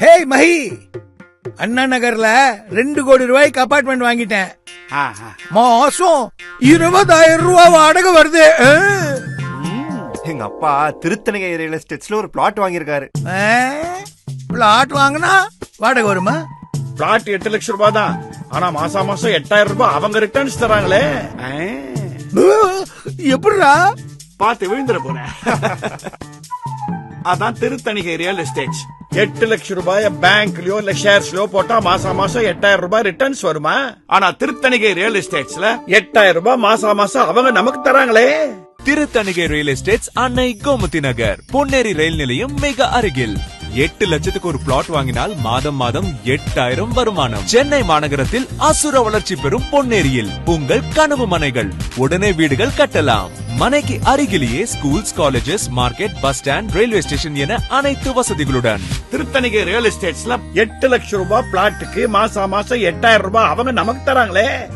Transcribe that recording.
Hey Mahi அண்ணா நகர்ல ரெண்டு கோடி ரூபாய்க்கு அபார்ட்மெண்ட் வாங்கிட்டேன். மாசம் இருபதாயிரம் ரூபாய் வாடகை வருது. எங்க அப்பா திருத்தணிகை ரியல் எஸ்டேட்ஸ்ல ஒரு பிளாட் வாங்கியிருக்காரு? பிளாட் வாங்கினா வாடகை வருமா? பிளாட் எட்டு லட்சம் ரூபாய் தான் ஆனா மாசம் மாசம் எட்டாயிரம் ரூபாய் அவங்க ரிட்டர்ன்ஸ் தராங்களே. ஆ. எப்படிடா? பார்த்து விழுந்துட போறேன். அதான் திருத்தணிகை ரியல் எஸ்டேட்ஸ் எட்டு லட்சம் ரூபாய பேங்க்லயோ இல்ல ஷேர்ஸ்லயோ போட்டா மாசம் மாசம் எட்டாயிரம் ரூபாய் ரிட்டர்ன்ஸ் வருமா? ஆனா திருத்தணிகை ரியல் எஸ்டேட்ஸ்ல எட்டாயிரம் ரூபாய் மாசம் மாசம் அவங்க நமக்கு தராங்களே. திருத்தணிகை ரியல் எஸ்டேட்ஸ் அன்னை கோமதி நகர் பொன்னேரி ரயில் நிலையம் மிக அருகில். எட்டு லட்சத்துக்கு ஒரு பிளாட் வாங்கினால் மாதம் மாதம் எட்டாயிரம் வருமானம். சென்னை மாநகரத்தில் அசுர வளர்ச்சி பெறும் பொன்னேரியில் உங்கள் கனவு மனைகள். உடனே வீடுகள் கட்டலாம். மனைக்கு அருகிலேயே schools colleges market bus stand railway station என அனைத்து வசதிகளுடன். திருத்தணிகை ரியல் எஸ்டேட்ஸ்ல எட்டு லட்சம் ரூபாய் பிளாட்டுக்கு மாசம் மாசம் எட்டாயிரம் ரூபாய் அவங்க நமக்கு தராங்களே.